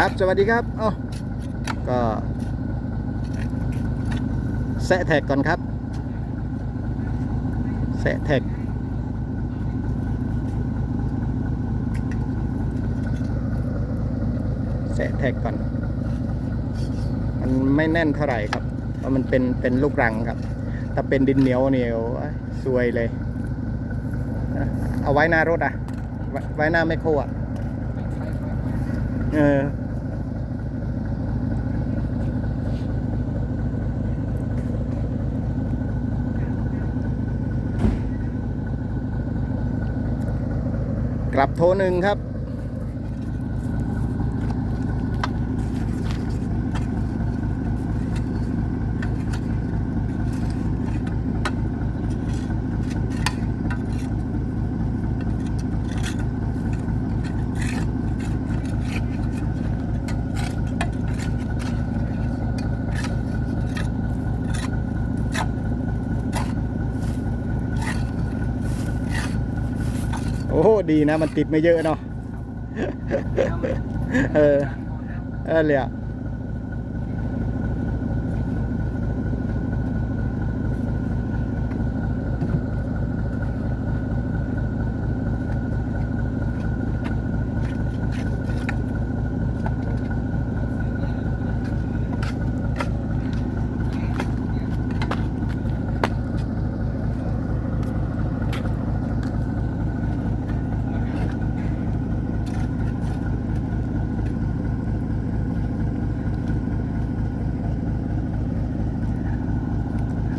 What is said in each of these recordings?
ครับสวัสดีครับอ๋อก็แซะแท็กก่อนครับแซะแท็กแซะแท็กก่อน มันไม่แน่นเท่าไหร่ครับ เพราะมันเป็นเป็นลูกรังครับ ถ้าเป็นดินเหนียวเหนียวซวยเลย เอาไว้หน้ารถอะ ไว้หน้าไม่โครอะ เออ กลับโทรหนึ่งครับ โอ้โห ดีนะ มันติดไม่เยอะเนาะเออเออเลยอะ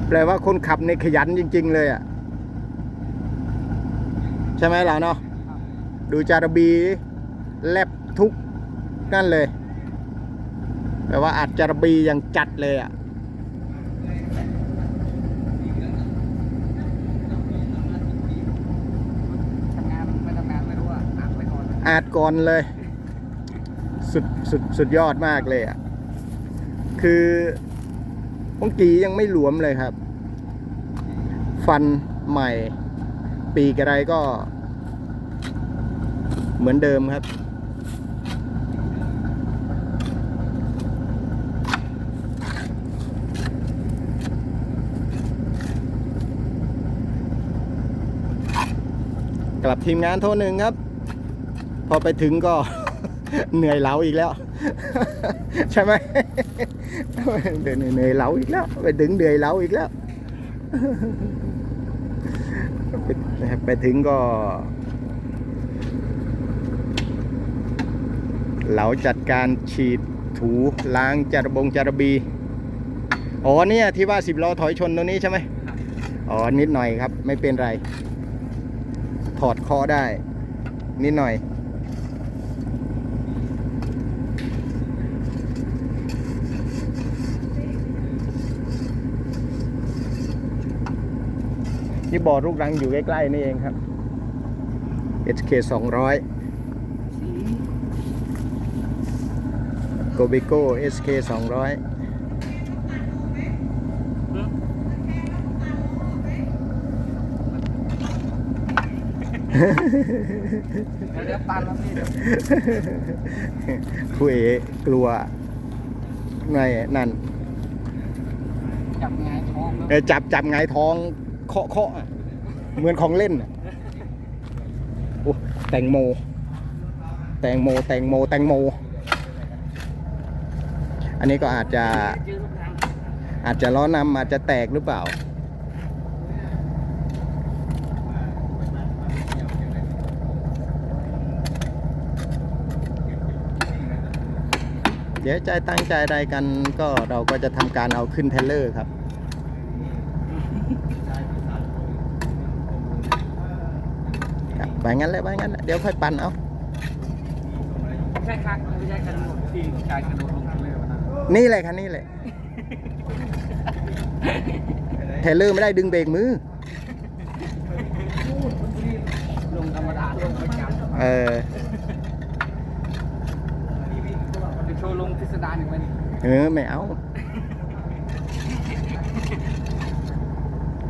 แปลว่าคนขับในขยันจริง ๆ เลยอะ ใช่ไหมล่ะเนาะดูจารบีแลบทุกนั่นเลย แปลว่าอัดจารบีอย่างจัดเลยอะทำงานไม่ทำงานไม่รู้อะอาดก่อนเลย สุดสุดสุดยอดมากเลยอะ คือปงกียังไม่หลวมเลยครับ ฟันใหม่ ปีกอะไรก็ เหมือนเดิมครับ กลับทีมงานโทรหนึ่งครับ พอไปถึงก็ เหนื่อยเหลาอีกแล้ว ใช่ไหมเดินเหนื่อยเหลาอีกแล้ว ไปถึงเหนื่อยเหลาอีกแล้วไป ไปถึงก็เหลาจัดการฉีดถูล้างจารบงจารบี อ๋อเนี่ยที่ว่าสิบล้อถอยชนตรงนี้ใช่ไหมอ๋อนิดหน่อยครับ ไม่เป็นไร ถอดคอได้ นิดหน่อย ที่บ่อลูกรังอยู่ใกล้ๆนี่เองครับ HK 200 g o b i c o SK 200เดี๋ยวเดี๋ยวตันแล้วพี่เดี๋ยวคุยกลัวไงนั่น จับไงายท้องแล้วเออจับจับไงายท้อง เคาะเคาะอะเหมือนของเล่นอะโอ้แตงโม แตงโม แตงโม แตงโม อันนี้ก็อาจจะ อาจจะล้อนำอาจจะแตกหรือเปล่า เดี๋ยวใจตั้งใจใดกันก็เราก็จะทำการเอาขึ้นเทรเลอร์ครับ ครับไป งั้นเลยไปงั้นแหละเดี๋ยวค่อยปั่นเอาใช่ครับไม่ใช่กระโดดที่ชายกระโดดลงทะเลวันนั้นนี่เลยคันนี้เลยเทรลเลอร์ไม่ได้ดึงเบรกมือลงธรรมดาลงประจำเออจะโชว์ลงพิสดารอีกไหมนี่เออไม่เอา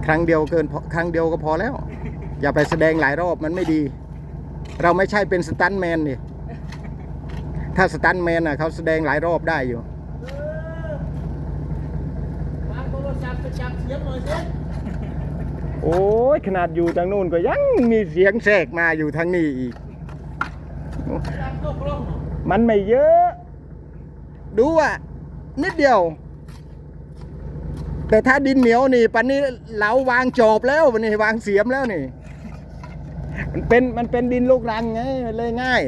ครั้งเดียวเกินพอครั้งเดียวก็พอแล้ว อย่าไปแสดงหลายรอบมันไม่ดี เราไม่ใช่เป็นสตันแมนนี่ถ้าสตันแมนอะเขาแสดงหลายรอบได้อยู่โอ้ยขนาดอยู่ทางนู้นก็ยังมีเสียงแทรกมาอยู่ทางนี้อีก มันไม่เยอะ ดูอะนิดเดียว แต่ถ้าดินเหนียวนี่ปันนี้เราวางจอบแล้ววันนี้วางเสียมแล้วนี่ มันเป็นมันเป็นดินลูกรังไงเลยง่าย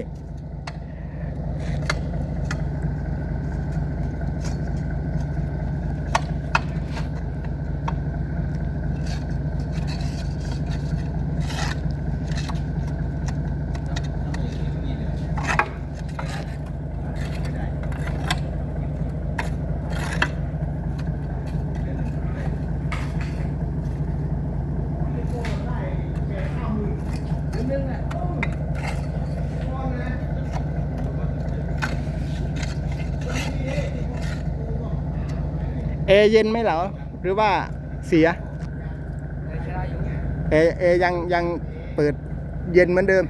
เอเย็นไหมเหรอหรือว่าเสียได้ใช้ได้อยู่เอเอยังยังเปิดเย็นเหมือนเดิม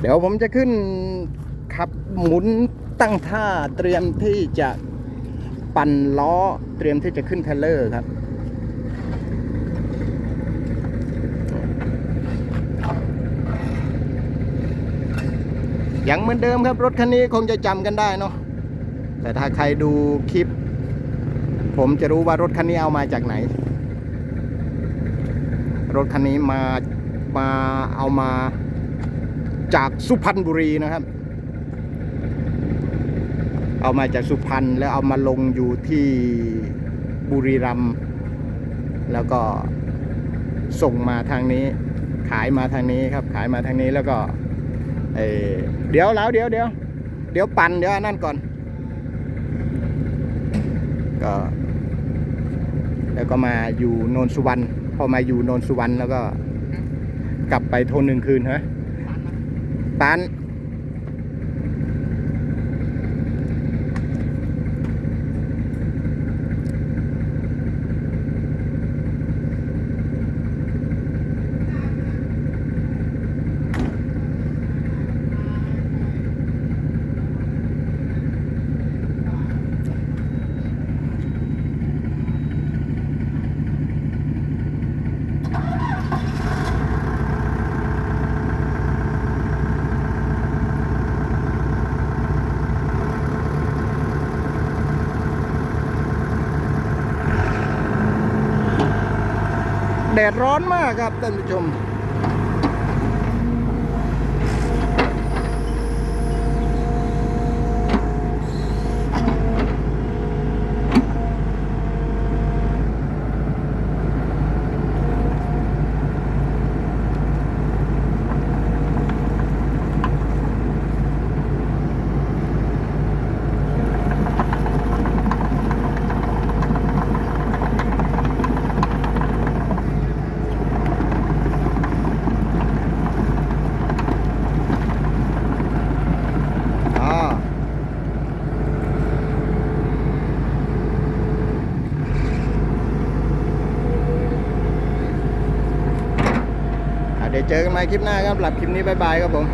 เดี๋ยวผมจะขึ้นขับหมุน ตั้งท่าเตรียมที่จะปั่นล้อเตรียมที่จะขึ้นเทรลเลอร์ครับยังเหมือนเดิมครับ รถคันนี้คงจะจำกันได้เนาะแต่ถ้าใครดูคลิป ผมจะรู้ว่ารถคันนี้เอามาจากไหน รถคันนี้มามาเอามาจากสุพรรณบุรีนะครับ เอามาจากสุพรรณแล้วเอามาลงอยู่ที่บุรีรัมย์แล้วก็ส่งมาทางนี้ ขายมาทางนี้ครับ ขายมาทางนี้แล้วก็เอ่อเดี๋ยวแล้วเดี๋ยวเดี๋ยวเดี๋ยวปั่นเดี๋ยวอันนั่นก่อน ก็ แล้วก็มาอยู่โนนสุวรรณพอมาอยู่โนนสุวรรณแล้วก็ กลับไปโทนหนึ่งคืนฮะปาน แดดร้อนมากครับท่านผู้ชม เจอกันใหม่คลิปหน้าครับหลับคลิปนี้บายบายครับผม